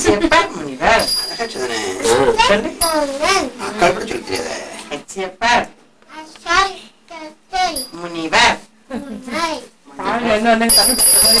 கச்சியப்பர் முனிவர் அழகா சொன்னே சொல்லு அக்கால் கூட சொல்லி தெரியாத கச்சியப்பர் முனிவர் பாருங்க என்ன வந்து தமிழ் மணி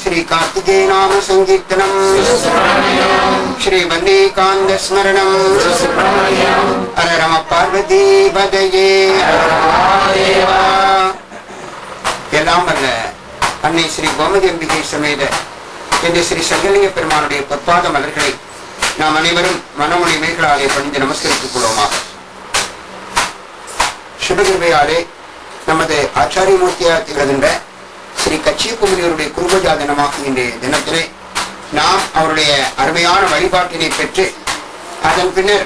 श्री कार्तिकेय नाम संकीर्तनम श्री वल्लीकांत स्मरणम हर रम பார்வதி பதையே எல்லாம் அல்ல அன்னை ஸ்ரீ கோமதி அம்பிகை சமேத என்று ஸ்ரீ சங்கலிங்க பெருமானுடைய பொற்பாத மலர்களை நாம் அனைவரும் மனமொழி மேகலாலே பணிந்து நமஸ்கரித்துக் கொள்வோமாக சுபகிருபையாலே நமது ஆச்சாரியமூர்த்தியாக திகழ்கின்ற ஸ்ரீ கச்சியகுமரியருடைய குருபஜா தினமாக இன்றைய தினத்திலே நாம் அவருடைய அருமையான வழிபாட்டினை பெற்று அதன் பின்னர்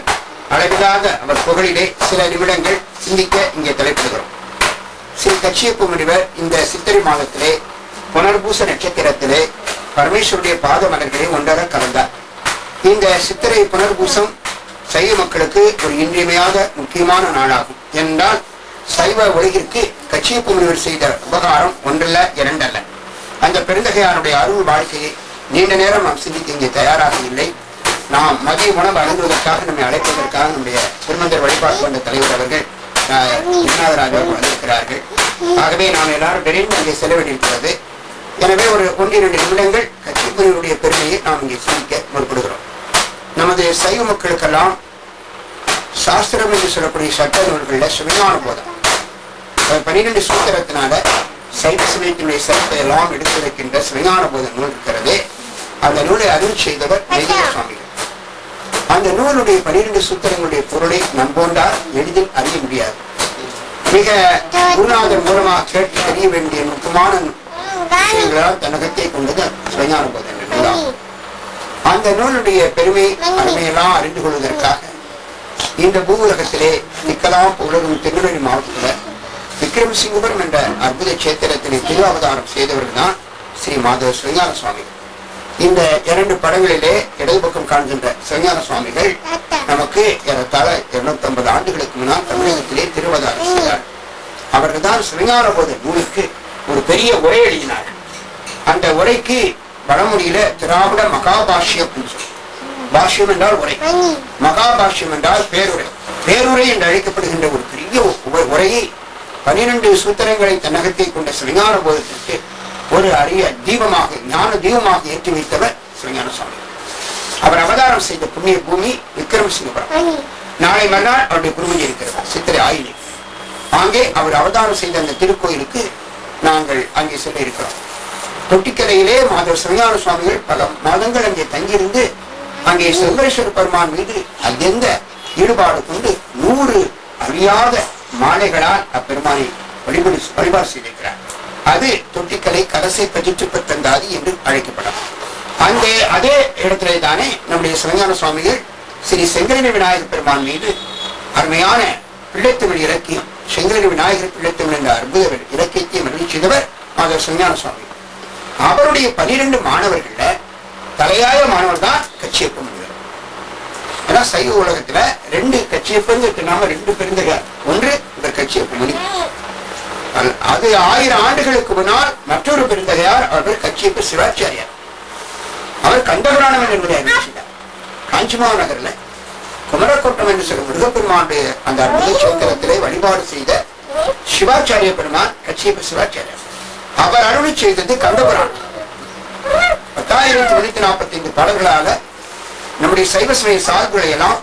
அளவிலாத அவர் புகழிலே சில நிமிடங்கள் சிந்திக்க இங்கே தலைப்பிடுகிறோம். ஸ்ரீ கட்சிய குமரிவர் இந்த சித்திரை மாதத்திலே புனர்பூச நட்சத்திரத்திலே பரமேஸ்வருடைய பாத மலர்களை ஒன்றாக கலந்தார். இந்த சித்திரை புனர்பூசம் சைவ மக்களுக்கு ஒரு இன்றியமையாத முக்கியமான நாளாகும். என்றால் சைவ உலகிற்கு கச்சியப்பு முனிவர் செய்த உபகாரம் ஒன்றல்ல இரண்டல்ல. அந்த பெருந்தகையாருடைய அருள் வாழ்க்கையை நீண்ட நேரம் நாம் சிந்திக்க இங்கே தயாராக இல்லை. நாம் மதிய உணவு அணுகுவதற்காக நம்மை அழைப்பதற்காக நம்முடைய திருமந்தர் வழிபாடு கொண்ட தலைவர் அவர்கள் விஸ்வநாதராஜ் அவர்கள் வந்திருக்கிறார்கள். ஆகவே நாம் எல்லாரும் விரைந்து அங்கே செலவிட்டிருக்கிறது எனவே ஒரு ஒன்றிரண்டு நிமிடங்கள் கட்சிக்குரியருடைய பெருமையை நாம் இங்கே சிந்திக்க முற்படுகிறோம். நமது சைவ மக்களுக்கெல்லாம் சாஸ்திரம் என்று சொல்லக்கூடிய சட்ட நூல்களில் சுமையான போதம். பனிரெண்டு சூத்திரத்தினால சைவ சமயத்தினுடைய சிறப்பை எல்லாம் எடுத்திருக்கின்ற சிவஞான போத நூல் இருக்கிறதே. அந்த நூலை அருள் செய்தவர் நெய்ய சுவாமிகள். அந்த நூலுடைய பனிரெண்டு சூத்திரங்களுடைய பொருளை நம்போண்டால் எளிதில் அறிய முடியாது. மிக குருநாதர் மூலமாக கேட்டு தெரிய வேண்டிய முக்கியமான விஷயங்களால் தன்னகத்தை கொண்டது சுவைஞான போத நூலாகும் அந்த நூலுடைய பெருமை அருமையெல்லாம் அறிந்து கொள்வதற்காக இந்த பூ உலகத்திலே நிக்கலாம் உலகம் திருநெல்வேலி மாவட்டத்தில் விக்ரமசிங்கபுரம் என்ற அற்புத கஷேத்திரத்தினை திருவாவதாரம் செய்தவர்கள் தான் ஸ்ரீ மாதவ சிவஞான சுவாமிகள் இந்த இரண்டு படங்களிலே இடது பக்கம் காண்கின்ற சிவஞான சுவாமிகள் நமக்கு ஏறத்தாழ இருநூத்தி ஐம்பது ஆண்டுகளுக்கு முன்னால் தமிழகத்திலே திருவதாரம் செய்தார். அவர்கள் தான் சிவஞான போத நூலுக்கு ஒரு பெரிய உரை எழுதினார். அந்த உரைக்கு வடமொழியில திராவிட மகாபாஷ்யம் என்று சொல்லும் பாஷ்யம் என்றால் உரை. மகாபாஷ்யம் என்றால் பேருரை. பேருரை என்று அழைக்கப்படுகின்ற ஒரு பெரிய உரையை பனிரெண்டு சூத்திரங்களை தன்னகத்தை கொண்ட சிவஞான போதத்திற்கு ஒரு அரிய தீபமாக ஞான தீபமாக ஏற்றி வைத்தவர் சிவஞான சுவாமி. அவர் அவதாரம் செய்த புண்ணிய பூமி விக்ரமசிங்கபுரம். நாளை மறுநாள் அவருடைய குருமணி இருக்கிறது சித்திரை ஆயிலி. அங்கே அவர் அவதாரம் செய்த அந்த திருக்கோயிலுக்கு நாங்கள் அங்கே செல்ல இருக்கிறோம். தொட்டிக்கரையிலே மாதவ சிவஞான சுவாமிகள் பல மாதங்கள் அங்கே தங்கியிருந்து அங்கே செல்வரேஸ்வர பெருமான் மீது அत्यந்த ஈடுபாடு கொண்டு நூறு அறியாத மாலைகளால் அப்பெருமானை வழிபடு வழிபாடு செய்திருக்கிறார். அது தொட்டிக்கலை கடைசி பதிற்று பெற்றந்தாதி என்று அழைக்கப்படும். அந்த அதே இடத்திலே தானே நம்முடைய சிவஞான சுவாமிகள் ஸ்ரீ செங்கரன விநாயகர் பெருமான் மீது அருமையான பிள்ளைத்தமிழ் இலக்கியம் செங்கரன விநாயகர் பிள்ளைத்தமிழ் என்ற அற்புத இலக்கியத்தை மகிழ்ச்சி செய்தவர் மாதவ சிவஞான சுவாமி. அவருடைய பனிரெண்டு மாணவர்கள்ல தலையாய மாணவர் தான் கச்சியப்ப முனிவர் ஏன்னா சைவ உலகத்துல ரெண்டு கச்சியப்பங்க நாம ரெண்டு பெருந்தகார் ஒன்று இந்த கட்சியை முனி அது- ஆயிரம் ஆண்டுகளுக்கு முன்னால் மற்றொரு பெருந்தகையார் அவர் கட்சியப்பு சிவாச்சாரியார். அவர் கண்டபுராணம் என்பதை அறிவிச்சிட்டார். காஞ்சிமா நகர்ல குமரக்கோட்டம் என்று சொல்லும் முருகப்பெருமானுடைய அந்த அற்புத சேத்திரத்திலே வழிபாடு செய்த சிவாச்சாரிய பெருமான் கட்சியப்பு சிவாச்சாரியார். அவர் அருளி செய்தது கந்தபுராணம். பத்தாயிரத்தி முன்னூத்தி நாற்பத்தி ஐந்து பாடல்களாக நம்முடைய சைவ சமய சார்புகளை எல்லாம்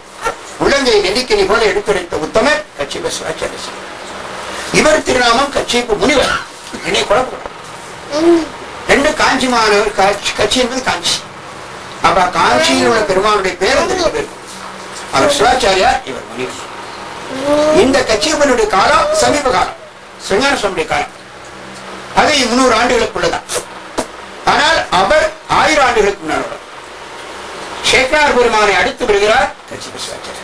உள்ளங்கை நெல்லிக்கனி போல எடுத்துரைத்த உத்தமர் கச்சியப்ப சிவாச்சாரிய. இவர் திருநாமம் கச்சியப்ப முனிவர். என்னை குழப்பம் ரெண்டு காஞ்சி மாணவர் காட்சி கட்சி என்பது காஞ்சி. அப்ப காஞ்சியில் உள்ள பெருமானுடைய பேர் பேர் அவர் சிவாச்சாரியார் இவர் முனிவர். இந்த கச்சியப்பனுடைய காலம் சமீப காலம். சிங்கார சுவாமியுடைய காலம். அது முன்னூறு ஆண்டுகளுக்குள்ளதான். ஆனால் அவர் ஆயிரம் ஆண்டுகளுக்கு முன்னாள் சேக்கரார் பெருமானை அடுத்து வருகிறார் கட்சி சிவாச்சாரியர்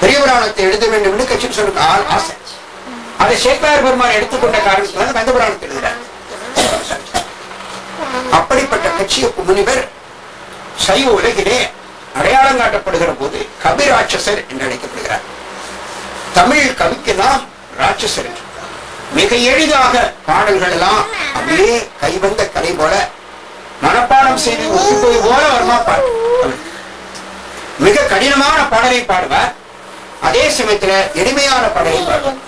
பெரிய புராணத்தை எழுத வேண்டும் என்று கட்சி சொல்லுக்கு ஆசை. அதை சேக்கரார் பெருமானை எடுத்துக்கொண்ட காரணத்தினால கந்த புராணத்தை எழுதுகிறார் அப்படிப்பட்ட கட்சிய முனிவர் சைவ உலகிலே அடையாளம் காட்டப்படுகிற போது கபிராட்சசர் என்று அழைக்கப்படுகிறார். தமிழ் கவிக்கெல்லாம் ராட்சசர் மிக எளிதாக பாடல்கள் எல்லாம் அப்படியே கைவந்த கலை போல மனப்பாடம் செய்து ஒத்துப்போய் போல வருமா பாட்டு மிக கடினமான பாடலை பாடுவார். அதே சமயத்துல எளிமையான பாடலை பாடுவார்.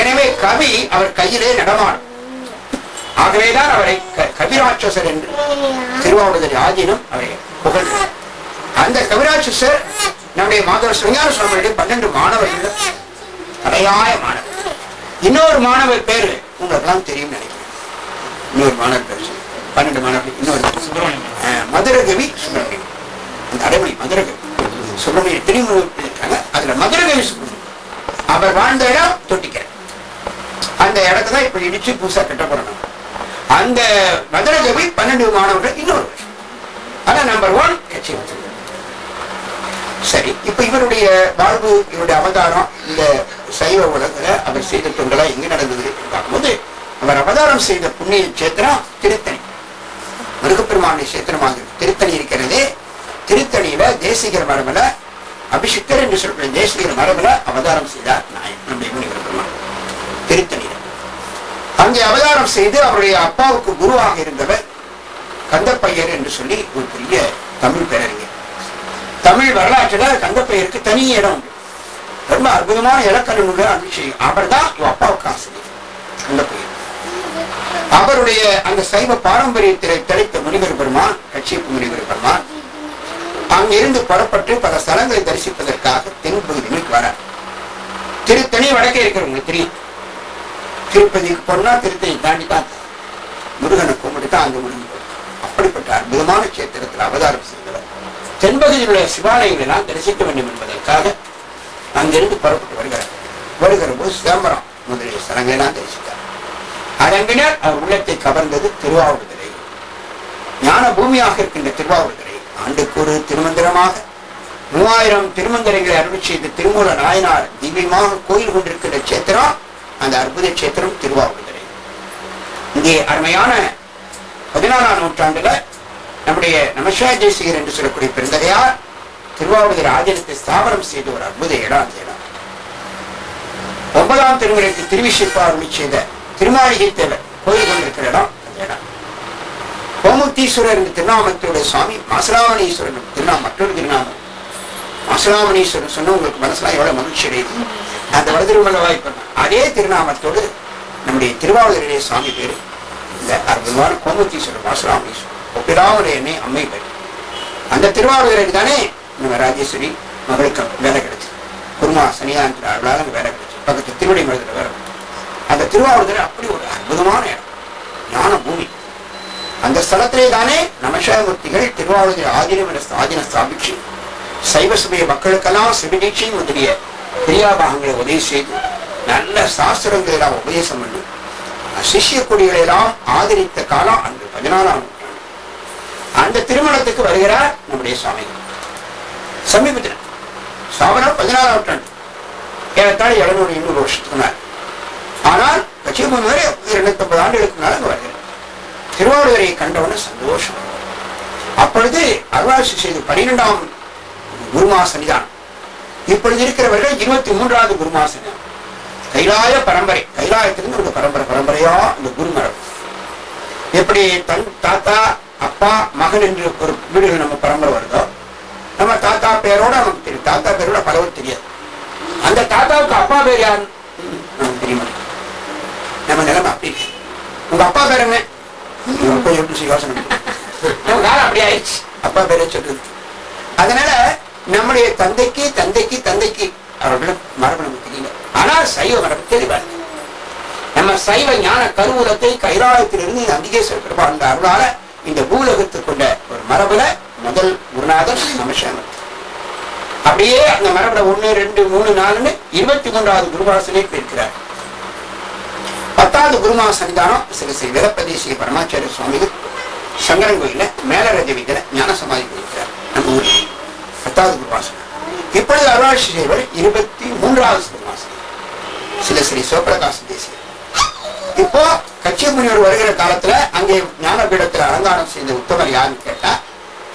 எனவே கவி அவர் கையிலே நடமாடும். ஆகவேதான் அவரை கவிராட்சசர் என்று திருவாவூர் ஆதீனம் அவரை புகழ்கிறார் அந்த கவிராட்சசர் நம்முடைய மாதவர் சிங்கார சுவாமியுடைய பன்னெண்டு மாணவர்கள். தலையாய மாணவர். இன்னொரு மாணவர் பேரு உங்களுக்கெல்லாம் தெரியும் நினைக்கிறேன். இன்னொரு மாணவர் பேர் பன்னெண்டு மாணவர்கள் இன்னொரு மதுரகவி சுப்பிரமணியம். அந்த அடைமொழி மதுரகவி. சுப்பிரமணியம் திரும்ப இருக்காங்க? அதுல மதுரகவி சுப்பிரமணியம். அவர் வாழ்ந்த இடம் தொட்டிக்கிற அந்த இடத்தை தான் இப்ப இடிச்சு புதுசா கட்ட போறோம் அந்த மதுரகவி பன்னெண்டு மாணவர்கள் இன்னொரு அதான் ஆனா நம்பர் ஒன் கட்சி சரி இப்ப இவருடைய வாழ்வு இவருடைய அவதாரம் இந்த சைவ உலகில அவர் செய்த தொண்டலா எங்க நடந்தது பார்க்கும்போது அவர் அவதாரம் செய்த புண்ணிய சேத்திரம் திருத்தணி. முருகப்பெருமானுடைய சேத்திரமாக திருத்தணி இருக்கிறதே. திருத்தணியில தேசிகர் மரபுல அபிஷிக்தர் என்று சொல்ற தேசிகர் மரபுல அவதாரம் செய்தார் நாயன் நம்முடைய முனிவர் பெருமான் திருத்தணியில. அங்கே அவதாரம் செய்து அவருடைய அப்பாவுக்கு குருவாக இருந்தவர் கந்தப்பையர் என்று சொல்லி ஒரு பெரிய தமிழ் பேரறிஞர். தமிழ் வரலாற்றுல கந்தப்பையருக்கு தனி இடம் உண்டு. ரொம்ப அற்புதமான இலக்கண அபிஷேகம். அருள் அவர் தான் இவ அப்பாவுக்கு ஆசிரியர் கந்தப்பையர். அவருடைய அந்த சைவ பாரம்பரியத்திலே திளைத்த முனிவர் பெருமான் கட்சிப்பு முனிவர் பெருமான் அங்கிருந்து புறப்பட்டு பல ஸ்தலங்களை தரிசிப்பதற்காக தென்பகுதிகளுக்கு வர திருத்தணி வடக்கே இருக்கிறவங்களுக்கு தெரியும். திருப்பதிக்கு போனா திருத்தணி தாண்டி தான் முருகனை கும்பிட்டு தான் அங்க முடிஞ்சு அப்படிப்பட்ட அற்புதமான சேத்திரத்தில் அவதாரம் செய்தவர். தென்பகுதியில் உள்ள சிவாலயங்கள் எல்லாம் தரிசிக்க வேண்டும் என்பதற்காக அங்கிருந்து புறப்பட்டு வருகிறார். வருகிற போது சிதம்பரம் முதலிய ஸ்தலங்களை எல்லாம் தரிசித்தார். அரங்கினர் அவர் உள்ளத்தை கவர்ந்தது திருவாவூர்துறை ஞான பூமியாக இருக்கின்ற திருவாவூர்துறை ஆண்டுக்கு ஒரு திருமந்திரமாக. மூவாயிரம் திருமந்திரங்களை அருள் செய்த திருமூல நாயனார் திவ்யமாக கோயில் கொண்டிருக்கின்ற சேத்திரம் அந்த அற்புத சேத்திரம் திருவாவூர்துறை இங்கே அருமையான பதினாறாம் நூற்றாண்டுல நம்முடைய நமசா தேசிகர் என்று சொல்லக்கூடிய பிறந்தகையார் திருவாவூர் ஆதீனத்தை ஸ்தாபனம் செய்த ஒரு அற்புத இடம் அந்த இடம் ஒன்பதாம் திருமுறைக்கு திருவிசிப்பா அருளி செய்த திருமாளிகை தேவர் கோயில் கொண்டிருக்கிற இடம் அந்த இடம். கோமுக்தீஸ்வரர் திருநாமத்தோட சுவாமி மாசலாமணீஸ்வரன் என்ற திருநாமம் மற்றொரு திருநாமம். மாசலாமணீஸ்வரன் சொன்ன உங்களுக்கு மனசுலாம் எவ்வளவு மகிழ்ச்சி அடையுது. அந்த வடதிருமல வாய்ப்பு அதே திருநாமத்தோடு நம்முடைய திருவாவூரிலே சுவாமி பேரு. இந்த அற்புதமான கோமுத்தீஸ்வரர் மாசலாமணீஸ்வரர் ஒப்பிடாமல் அம்மை பேர். அந்த திருவாவூருக்கு தானே நம்ம ராஜேஸ்வரி மகளுக்கு வேலை கிடைச்சு குருமா சனியாந்திர அவளால் அங்க வேலை கிடைச்சு பக்கத்து திருவடி மருதுல வேலை அந்த திருவாவூர் அப்படி ஒரு அற்புதமான இடம். ஞான பூமி. அந்த ஸ்தலத்திலே தானே நமசாமூர்த்திகள் திருவாவூர் ஆதீனம் என்ற ஆதீன ஸ்தாபிச்சு சைவ சமய மக்களுக்கெல்லாம் சிவநீட்சியும் முதலிய கிரியாபாகங்களை உதவி செய்து நல்ல சாஸ்திரங்களை எல்லாம் உபதேசம் பண்ணி சிஷ்ய கொடிகளை எல்லாம் ஆதரித்த காலம் அன்று பதினாலாம் அந்த திருமணத்துக்கு வருகிறார் நம்முடைய சுவாமிகள். சமீபத்தில் சாமனா பதினாறாம் நூற்றாண்டு. ஏறத்தாழ எழுநூறு இன்னொரு வருஷத்துக்கு மேல் ஆனால் லட்சுமி வரை இருநூத்தி ஐம்பது ஆண்டுகளுக்கு மேல அங்க வருகிறார் திருவாரூரை கண்டவன சந்தோஷம். அப்பொழுது அருளாசி செய்து பனிரெண்டாம் குருமா சன்னிதானம் இப்பொழுது இருக்கிறவர்கள் இருபத்தி மூன்றாவது குருமா சன்னிதானம் கைலாய பரம்பரை கைலாயத்திலிருந்து ஒரு பரம்பரை பரம்பரையா இந்த குருமரம். எப்படி தன் தாத்தா அப்பா மகன் என்று ஒரு வீடுகள் நம்ம பரம்பரை வருதோ நம்ம தாத்தா பேரோட நமக்கு தெரியும். தாத்தா பேரோட பலவும் தெரியாது. அந்த தாத்தாவுக்கு அப்பா பேர் யார்? நமக்கு தெரியுமா. நம்ம நிலைமை அப்படி. உங்க அப்பா பேர் என்ன? அப்பா எப்படி யோசனை. நம்ம காலம் அப்படி ஆயிடுச்சு. அப்பா பேரே சொல்றது? அதனால நம்முடைய தந்தைக்கு தந்தைக்கு தந்தைக்கு அவர்கள மரபு நமக்கு தெரியல. ஆனால் சைவ மரபு தெளிவா. நம்ம சைவ ஞான கருவூலத்தை இந்த அந்திகேஸ்வர பிரபா அந்த அருளால இந்த பூலகத்துக்கு கொண்ட ஒரு மரபுல முதல் குருநாதர் நமசிவன் அப்படியே அந்த மரபுல ஒண்ணு ரெண்டு மூணு நாலுன்னு இருபத்தி மூன்றாவது குருவாசனை இருக்கிறார் பத்தாவது குருமா சன்னிதானம் சில ஸ்ரீ வீரப்பதேசிய பரமாச்சாரிய சுவாமிகள் சங்கரன் கோயில மேலரஜ வீதியில ஞான சமாதி கொடுக்கிறார் நம்ம ஊரில் பத்தாவது குருமாசனம் இப்பொழுது அருணாட்சி செய்வர் இருபத்தி மூன்றாவது குருமாசனம் சில ஸ்ரீ சிவபிரகாச தேசிய இப்போ கட்சி முனிவர் வருகிற காலத்துல அங்கே ஞானபீடத்தில் அலங்காரம் செய்த உத்தமர் யாருன்னு கேட்டா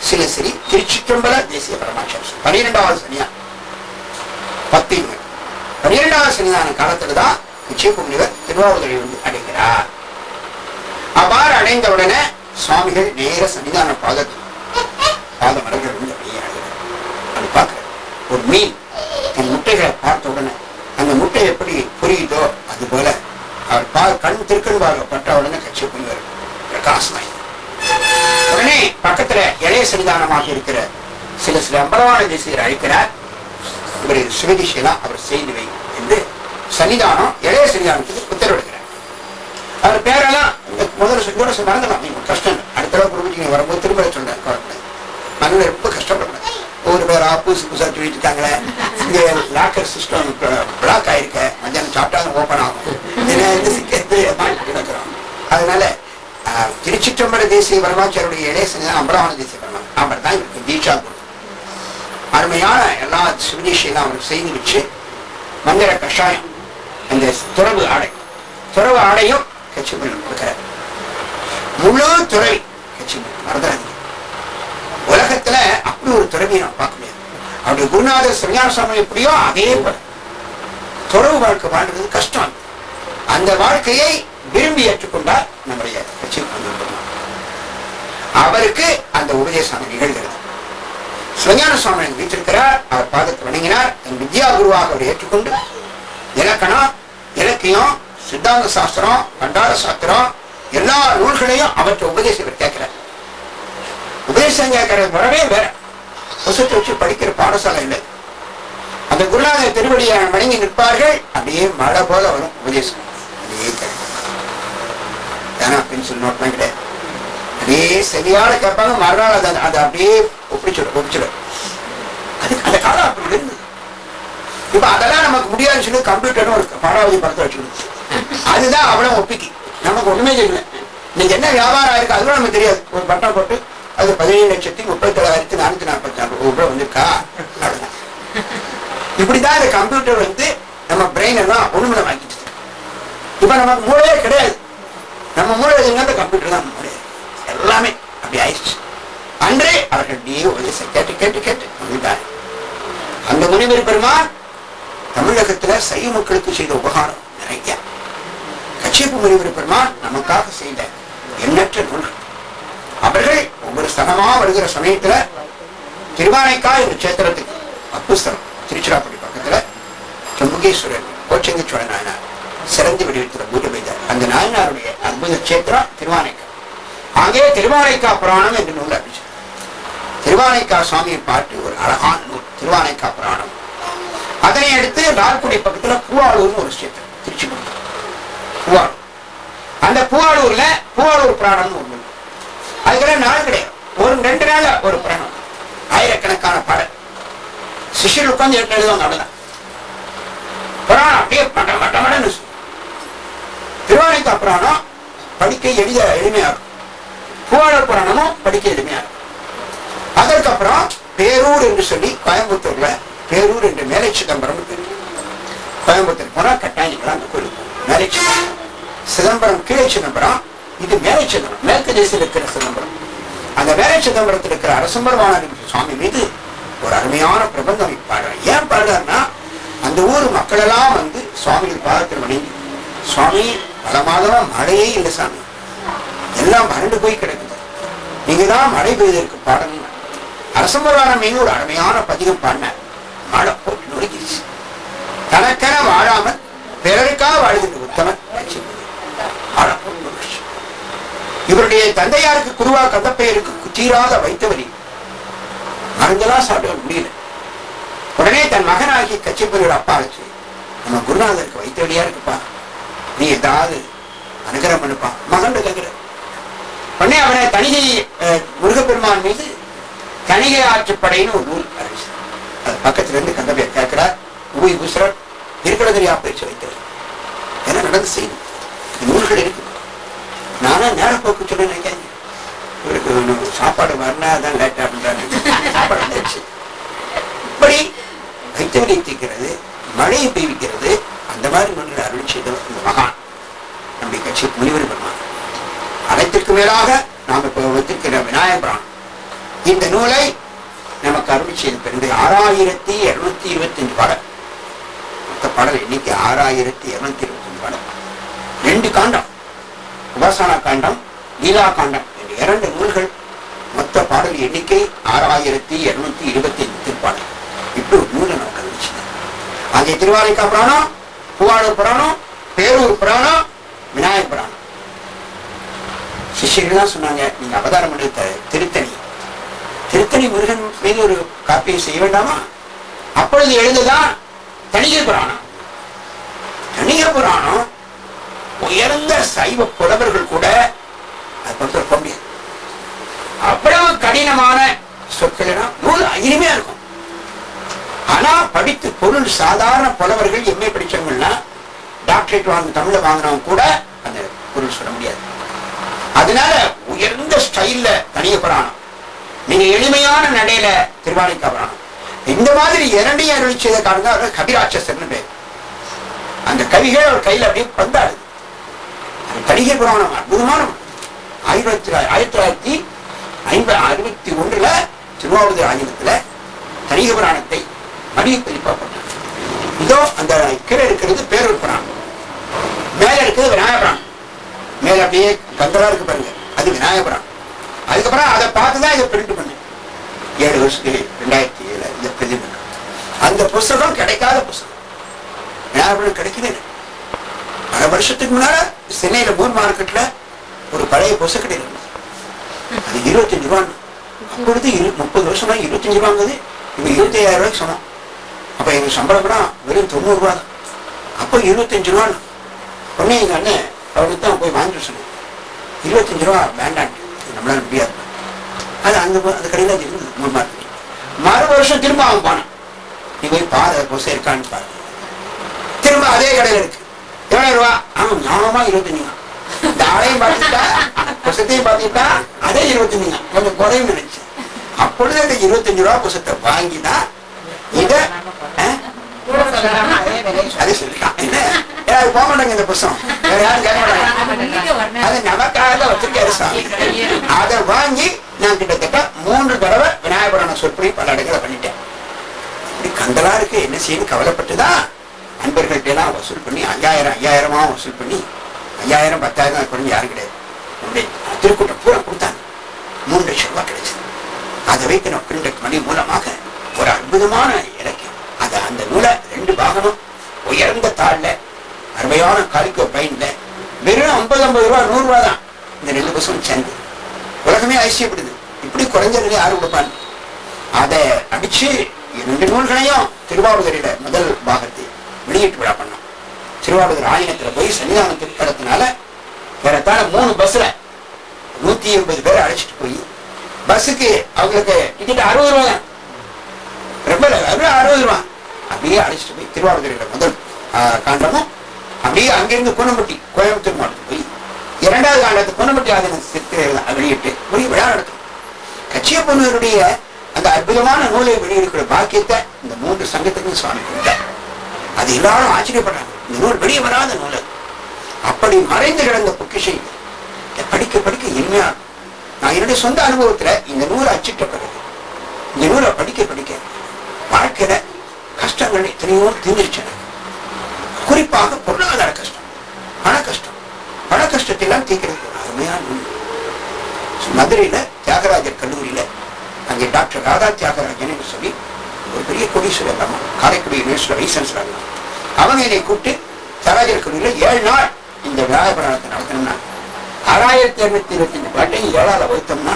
சில ஸ்ரீ திருச்சிற்றம்பல தேசிய பரமாச்சாரம் பனிரெண்டாவது சனியா பத்து பனிரெண்டாவது சனிதான காலத்துல தான் கட்சி முனிவர் வந்து அடைகிறார். அவ்வாறு அடைந்த உடனே சுவாமிகள் நேர சன்னிதான பாதத்து பாத மரங்கள் வந்து அப்படியே அடைகிறார். அது பார்க்க ஒரு மீன் தன் முட்டைகளை பார்த்த உடனே அந்த முட்டை எப்படி புரியுதோ அது போல அவர் பா கண் திருக்கண் பார்வை பட்ட உடனே கட்சி புனிவர் பிரகாசமாய். உடனே பக்கத்துல இளைய சன்னிதானமாக இருக்கிற சில சில அம்பலமான தேசியர் அழைக்கிறார். இவர் சிவதிஷையெல்லாம் அவர் செய்து வைக்கிறார். சன்னிதானம் இளைய சன்னிதானத்துக்கு உத்தரவிடுகிறார் அவர் பேரெல்லாம் முதல்ல சொல்லி கூட மறந்துடலாம். நீங்க கஷ்டம். அடுத்த தடவை குடும்பத்துக்கு நீங்க வரும்போது திரும்ப சொல்றேன் கவலைப்படாது மனதில் ரொம்ப கஷ்டப்படக்கூடாது ஒவ்வொரு பேரா புதுசு புதுசாக சொல்லிட்டு இருக்காங்களே. இங்க லாக்கர் சிஸ்டம் பிளாக் ஆயிருக்க. மத்தியானம் சாப்பிட்டா ஓப்பன் ஆகும். ஏன்னா இந்த சிக்கிறது மாட்டிட்டு அதனால திருச்சிற்றம்பர தேசிய பரமாச்சாரியுடைய இளைய அம்பராவண தேசிய பரமா அவர் தான் இவருக்கு தீட்சா குரு அருமையான எல்லா சிவதீஷையும் அவருக்கு செய்து வச்சு மந்திர கஷாயம் அந்த துறவு ஆடை. துறவு ஆடையும் கட்சி கொடுக்கிறார். முழு துறவி கட்சி மறந்துடாதீங்க. உலகத்துல அப்படி ஒரு துறவியை நான் பார்க்க முடியாது. அவருடைய குருநாதர் சிவஞான எப்படியோ அதே போல. துறவு வாழ்க்கை வாழ்றது கஷ்டம். அந்த வாழ்க்கையை விரும்பி ஏற்றுக்கொண்டால் நம்முடைய கட்சி அவருக்கு அந்த உபதேசம் நிகழ்கிறது. சிவஞான சுவாமி வீட்டிருக்கிறார் அவர் பாதத்தை வணங்கினார். வித்யா குருவாக அவர் ஏற்றுக்கொண்டு இலக்கணம் இலக்கியம் சித்தாந்த சாஸ்திரம் பண்டார சாஸ்திரம் எல்லா நூல்களையும் அவற்றை உபதேசம் கேட்கிறார். உபதேசம் கேட்கறது வரவே வேற. புசத்தை வச்சு படிக்கிற பாடசாலை இல்லை. அந்த குருநாதர் திருவடியை வணங்கி நிற்பார்கள் அப்படியே மழை போல வரும் உபதேசம். அப்படியே கேட்கும் ஏன்னா பென்சில் நோட்லாம் கிடையாது. அப்படியே சரியான கேட்பாங்க மறுநாள் அதை அதை அப்படியே ஒப்பிச்சிடும் ஒப்பிச்சுடும் அது அந்த காலம் அப்படி இருந்தது. இப்ப அதெல்லாம் நமக்கு முடியாதுன்னு சொல்லி கம்ப்யூட்டர்னு ஒரு பாடாவதி படத்தை வச்சுக்கணும் அதுதான் அவ்வளவு ஒப்பிக்கி. நமக்கு ஒண்ணுமே தெரியல. இன்னைக்கு என்ன வியாபாரம் ஆயிருக்கு அதுவும் நமக்கு தெரியாது. ஒரு பட்டம் போட்டு அது பதினேழு லட்சத்தி முப்பத்தி ஏழாயிரத்தி நானூத்தி நாற்பத்தி நாலு ரூபாய் வந்திருக்கா? அவ்வளவுதான் இப்படிதான் இந்த கம்ப்யூட்டர் வந்து நம்ம பிரெயின் எல்லாம் ஒண்ணுமே வாங்கிட்டு இப்ப நமக்கு மூளையே கிடையாது. நம்ம மூளை அந்த கம்ப்யூட்டர் தான் மூளை. எல்லாமே அப்படி ஆயிடுச்சு. அன்றே அவர்கள் அப்படியே ஒரு கேட்டு கேட்டு கேட்டு. அந்த முனிவர் பெருமான் தமிழகத்துல சைவ மக்களுக்கு செய்த உபகாரம் நிறைய. கச்சியப்பு முனிவர் பெருமான் நமக்காக செய்த எண்ணற்ற நூல்கள் அவர்கள் ஒவ்வொரு ஸ்தலமா வருகிற சமயத்துல திருவானைக்கா என்ற சேத்திரத்துக்கு அப்புஸ்தலம் திருச்சிராப்பள்ளி பக்கத்துல ஜம்புகேஸ்வரர் கோச்சங்க சோழ நாயனார் சிறந்து விடுவிக்கிற பூஜை பெய்தார் அந்த நாயனாருடைய அற்புத கஷேத்திரம் திருவானைக்கா. அங்கே திருவானைக்கா புராணம் என்று நூல் அறிவிச்சார் திருவானைக்கா சுவாமியை பாட்டு ஒரு அழகான நூல். திருவானைக்கா புராணம். அதனை அடுத்து லால்குடி பக்கத்துல பூவாளூர்னு ஒரு ஸ்டேட். திருச்சி பூவாளூர் அந்த பூவாளூர்ல பூவாளூர் புராணம்னு ஒண்ணு அதுக்கெல்லாம் நாள் கிடையாது. ஒரு ரெண்டு நாள் ஒரு புராணம். ஆயிரக்கணக்கான பாடல். சிஷியர் உட்கார்ந்து எட்டு எழுதுவாங்க அவ்வளவுதான். புராணம் அப்படியே மட்ட மட்ட மடன்னு சொல்லும். திருவானைக்கா புராணம் படிக்க எளிய எளிமையாகும் இருக்கும். பூவாளூர் புராணமும் படிக்க எளிமையாகும் அதற்கப்புறம் பேரூர் என்று சொல்லி கோயம்புத்தூர்ல பேரூர் என்று மேலை சிதம்பரம் கோயம்புத்தூர் போனா கட்டாயம் அந்த கோயில்? மேலை சிதம்பரம். சிதம்பரம் கீழே சிதம்பரம். இது மேலை சிதம்பரம். மேற்கு தேசியில் இருக்கிற சிதம்பரம். அந்த மேலை சிதம்பரத்தில் இருக்கிற அரசம்பரமான சுவாமி மீது ஒரு அருமையான பிரபந்தம் பாடுறார் ஏன் பாடுறாருன்னா அந்த ஊர் மக்கள் எல்லாம் வந்து சுவாமிகள் பாதத்தில் வணங்கி சுவாமி பல மாதமா மழையே இல்லை சாமி. எல்லாம் வறண்டு போய் கிடக்குது. நீங்க தான் மழை பெய்ததற்கு பாடணும் அரசம்பராணம் மீது ஒரு அருமையான பதிகம் பாடினார். மழை போட்டு தனக்கென வாழாமல் பிறருக்காக வாழ்கின்ற உத்தமன் கச்சியப்பன் அளப்பரிய இவருடைய தந்தையாருக்கு குருவா கதப்பெயருக்கு தீராத வைத்தவரி. மருந்தெல்லாம் சாப்பிட முடியல. உடனே தன் மகனாகிய கச்சிப்பனோட அப்பா வச்சு நம்ம குருநாதருக்கு வைத்தவழியா இருக்குப்பா. நீ ஏதாவது அனுகிரம் பண்ணுப்பா. மகன் கேட்கிற உடனே அவனை தனிகை முருகப்பெருமான் மீது தனிகை ஆற்றுப்படைன்னு ஒரு நூல் அறிவிச்சார் பக்கத்துல இருந்து கந்தபையர் கேட்கிறார் ஊய் பூசுறார் இருக்கிறதறியா பயிற்சி வைத்தவர். என்ன நடந்து செய்யும்? நூல்கள் இருக்கு. நானா நேரப்போக்கு போக்கு சொல்ல நினைக்காங்க இவருக்கு சாப்பாடு வரனா தான் லேட்டா பண்றாங்க சாப்பாடு வந்துச்சு இப்படி வைத்தவரை தீர்க்கிறது மழையை பெய்விக்கிறது அந்த மாதிரி நூல்களை அருள் செய்தவர் இந்த மகான். நம்முடைய கட்சி முனிவர் பெருமான் அனைத்திற்கு மேலாக நாம் இப்போ வைத்திருக்கிற விநாயகர் இந்த நூலை நமக்கு அருள் செய்த பிறகு ஆறாயிரத்தி இருநூத்தி இருபத்தி அஞ்சு பாடல். மொத்த பாடல் எண்ணிக்கை ஆறாயிரத்தி இருநூத்தி இருபத்தி அஞ்சு பாடல். ரெண்டு காண்டம். உபாசனா காண்டம் லீலா காண்டம் என்ற இரண்டு நூல்கள். மொத்த பாடல் எண்ணிக்கை ஆறாயிரத்தி இருநூத்தி இருபத்தி அஞ்சு திருப்பாடல். இப்படி ஒரு நூலை நமக்கு அறிவிச்சு அங்கே திருவாரிக்கா புராணம் பூவாளூர் புராணம் பேரூர் புராணம் விநாயகர் புராணம். சிஷ்யர்கள்லாம் சொன்னாங்க நீங்க அவதாரம் பண்ணி திருத்தணி. திருத்தணி முருகன் மீது ஒரு காப்பியை செய்ய வேண்டாமா? அப்பொழுது எழுதுதான் தணிகை புராணம். தணிகை புராணம் உயர்ந்த சைவ புலவர்கள் கூட அது கொண்டு முடியாது. அவ்வளவு கடினமான சொற்கள் நூல் இனிமையா இருக்கும். ஆனா படித்து பொருள் சாதாரண புலவர்கள் எம்ஏ படிச்சவங்கன்னா டாக்டரேட் வாங்க தமிழ வாங்கினவங்க கூட அந்த பொருள் சொல்ல முடியாது. அதனால உயர்ந்த ஸ்டைல்ல தனிய புராணம். மிக எளிமையான நடையில திருவாணிக்கா புராணம் இந்த மாதிரி இரண்டையும் அருள் செய்த காரணம் அவர் கபிராட்சசர்னு பேர். அந்த கவிகள் அவர் கையில் அப்படியே பந்தாடு அது கடிகை புராணம் அற்புதமான ஆயிரத்தி தொள்ளாயிரத்தி ஆயிரத்தி தொள்ளாயிரத்தி ஐம்பது அறுபத்தி ஒன்றுல திருவாவூர் ஆங்கிலத்துல தனிகை புராணத்தை மடிய பதிப்பாப்பட்டார் இதோ அந்த கீழே இருக்கிறது பேரூர் புராணம். மேல இருக்கிறது விநாயகபுராணம் மேல அப்படியே கந்தரா இருக்கு பாருங்க. அது விநாயகபுராணம் அதுக்கப்புறம் அதை பார்த்து தான் இதை பிரிண்ட் பண்ணேன் ஏழு வருஷத்துக்கு ரெண்டாயிரத்தி ஏழு இந்த பிரதி அந்த புஸ்தகம் கிடைக்காத புஸ்தகம். ஞாபகம் கிடைக்கவே பல வருஷத்துக்கு முன்னால சென்னையில மூர் மார்க்கெட்ல ஒரு பழைய புஸ்தகம் இருந்தது அது இருபத்தஞ்சு ரூபான்னு. அப்பொழுது இரு முப்பது வருஷமா இருபத்தஞ்சு ரூபாங்கிறது இப்போ இருபத்தி ஐயாயிரம் ரூபாய்க்கு சொன்னோம் அப்போ எங்க சம்பளம் கூட வெறும் தொண்ணூறு ரூபா தான். அப்போ இருபத்தஞ்சு ரூபான்னு. உடனே எங்கள் அண்ணன் அவருக்கு தான் போய் வாங்கிட்டு சொன்னேன். இருபத்தஞ்சு ரூபா வேண்டான்ட்டு. நம்மளால முடியாது. அது பு- அந்த கடையில் மூணு மார்க்கெட் மறு வருஷம் திரும்ப அவன் போனான். நீ போய் பாரு புஸ்தகம் இருக்கான்னு பாரு. திரும்ப அதே கடையில இருக்கு. எவ்வளவு ரூபா? ஆமா ஞாபகமா இருபத்தஞ்சுங்க இந்த ஆளையும் பார்த்துட்டா புசத்தையும் பார்த்துட்டா அதே இருபத்தஞ்சுங்க கொஞ்சம் குறையும் நினைச்சு அப்பொழுது அந்த இருபத்தஞ்சு ரூபா புசத்தை வாங்கிதான் இத அதே விலை அது போக மாட்டாங்க இந்த புஸ்தகம் வேற யாரும் கேட்க மாட்டாங்க. அது நமக்காக வச்சிருக்காரு சாமி அதை வாங்கி நான் கிட்டத்தட்ட மூன்று தடவை விநாயகபுராண சொற்பொழி பல இடங்களை பண்ணிட்டேன். இப்படி கந்தலா இருக்கு. என்ன செய்யணும்? கவலைப்பட்டுதான் நண்பர்கள்ட்ட எல்லாம் வசூல் பண்ணி ஐயாயிரம் ஐயாயிரமா வசூல் பண்ணி ஐயாயிரம் பத்தாயிரம் குறைஞ்சு யாரும் கிடையாது. நம்முடைய திருக்கூட்டம் பூரா கொடுத்தாங்க. மூணு லட்சம் ரூபாய் கிடைச்சது. அதை வைத்து நம்ம பிரிண்ட் மணி மூலமாக ஒரு அற்புதமான இலக்கியம் அது அந்த நூலை ரெண்டு பாகமும் உயர்ந்த தாள்ல அருமையான காலிக்கோ பைன்ல வெறும் ஐம்பது ஐம்பது ரூபா நூறு ரூபா தான். இந்த ரெண்டு புத்தகம் சேர்ந்து. உலகமே ஆசியப்படுது இப்படி குறைஞ்ச நிலை யாரும் கொடுப்பான்? அதை அடிச்சு ரெண்டு நூல்களையும் திருவாவூரில முதல் பாகத்தை வெளியீட்டு விழா பண்ணோம். திருவாவூர் ஆயினத்துல போய் சன்னிதானம் திருப்படத்தினால ஏறத்தாழ மூணு பஸ்ல நூத்தி எண்பது பேரை அழைச்சிட்டு போய் பஸ்ஸுக்கு அவங்களுக்கு டிக்கெட் அறுபது ரூபா தான். ரொம்ப அறுபது ரூபா. அப்படியே அழைச்சிட்டு போய் திருவாவூரில் முதல் ஆ, காண்டமும் அப்படியே அங்கிருந்து குணமட்டி கோயம்புத்தூர் மாவட்டத்துக்கு போய் இரண்டாவது ஆண்டு குணமட்டி ஆதீன சித்திரையில் வெளியிட்டு ஒரு விழா நடத்தும் கச்சியப்பனுடைய அந்த அற்புதமான நூலை வெளியிடுகிற பாக்கியத்தை இந்த மூன்று சங்கத்துக்கும் சுவாமி கொடுத்தார். அது எல்லாரும் ஆச்சரியப்படுறாங்க. இந்த நூல் வெளியே வராத நூல் அப்படி மறைந்து கிடந்த பொக்கிஷை படிக்க படிக்க இனிமையா நான் என்னுடைய சொந்த அனுபவத்துல இந்த நூலை அச்சிட்ட பிறகு இந்த நூலை படிக்க படிக்க வாழ்க்கையில கஷ்டங்கள் எத்தனையோ தீர்ந்துருச்சு குறிப்பாக பொருளாதார கஷ்டம். பண கஷ்டம். பண கஷ்டத்தை எல்லாம் தீர்க்கிறது ஒரு அருமையான மதுரையில தியாகராஜர் கல்லூரியில அங்கே டாக்டர் ராதா தியாகராஜன் என்று சொல்லி ஒரு பெரிய கோடீஸ்வரர் அம்மா காரைக்குடி யூனிவர்சிட்டி வைஸ் சான்சலர் அவங்க என்னை கூப்பிட்டு தியாகராஜர் கல்லூரியில் ஏழு நாள் இந்த விநாயகர் புராணத்தை நடத்தணும்னா ஆறாயிரத்தி இருநூத்தி இருபத்தி அஞ்சு பாட்டையும் ஏழால வகுத்தோம்னா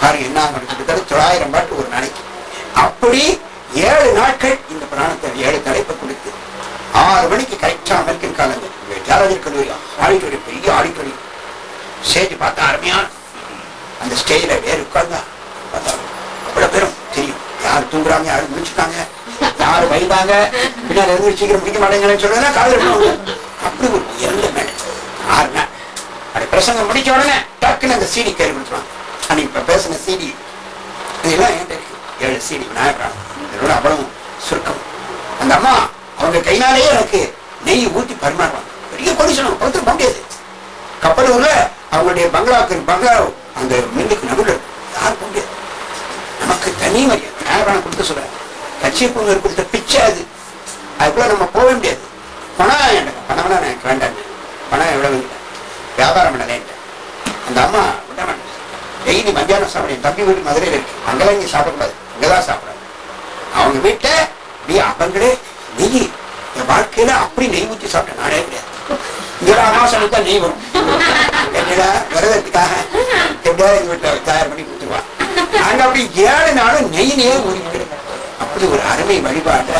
பாருங்க என்ன ஆகும் கிட்டத்தட்ட தொள்ளாயிரம் பாட்டு ஒரு நாளைக்கு. அப்படி ஏழு நாட்கள் இந்த பிராணத்தை ஏழு தலைப்பை ஆறு மணிக்கு கரெக்டா அமெரிக்கன் காலம் ஜாலஜர் கல்லூரி ஆடிட்டோரியம் பெரிய ஆடிட்டோரியம் ஸ்டேஜ் பார்த்தா அருமையான அந்த ஸ்டேஜில் வேறு உட்கார்ந்தா பார்த்தா அவ்வளோ பேரும் தெரியும். யார் தூங்குறாங்க யார் முடிச்சுட்டாங்க யார் வைந்தாங்க பின்னால் இருந்து சீக்கிரம் பிடிக்க மாட்டேங்கன்னு சொல்றதா காதல் அப்படி ஒரு உயர்ந்த மேடை. ஆறுனா. அப்படி பிரசங்கம் முடிச்ச உடனே டக்குன்னு அந்த சீடி கேள்வி கொடுத்துருவாங்க. அன்னைக்கு இப்போ பேசின சீடி இதெல்லாம் என்கிட்ட இருக்கு. ஏழு சீடி விநாயகராம் இதோட அவ்வளவு சுருக்கம். அந்த அம்மா அவங்க கைனாலேயே எனக்கு நெய் ஊற்றி பரிமாறுவாங்க. பெரிய கொடிசனம் கொடுத்துட்டு முடியாது கப்பலூர்ல அவங்களுடைய பங்களாக்கு பங்களா அந்த மில்லுக்கு நடுவில் இருக்கும். யாரும் முடியாது நமக்கு தனி மரியாதை. விநாயகராம் கொடுக்க சொல்ற கட்சி பொங்கல் கொடுத்த பிச்சை அது. அதுக்குள்ள நம்ம போக முடியாது. பணம் எனக்கு பணம் வேணா எனக்கு வேண்டாம். பணம் எவ்வளவு இல்லை வியாபாரம் பண்ணலேன் அந்த அம்மா விட வேண்டாம் டெய்லி மத்தியானம் சாப்பிட. என் தம்பி வீட்டு மதுரையில் இருக்கு. அங்கெல்லாம் இங்கே சாப்பிடக்கூடாது. இங்கதான் சாப்பிடாது அவங்க வீட்டை நீ அவங்களே நெய் என் வாழ்க்கையில அப்படி நெய் ஊற்றி சாப்பிட்டேன் நானே கிடையாது. இங்க அமாசம் நெய் வரும். என்னடா விரதத்துக்காக எப்படியா எங்க வீட்டுல தயார் பண்ணி கொடுத்துருவான் நாங்க அப்படி ஏழு நாளும் நெய் நெய் ஊறிக்கிட்டு அப்படி ஒரு அருமை வழிபாடு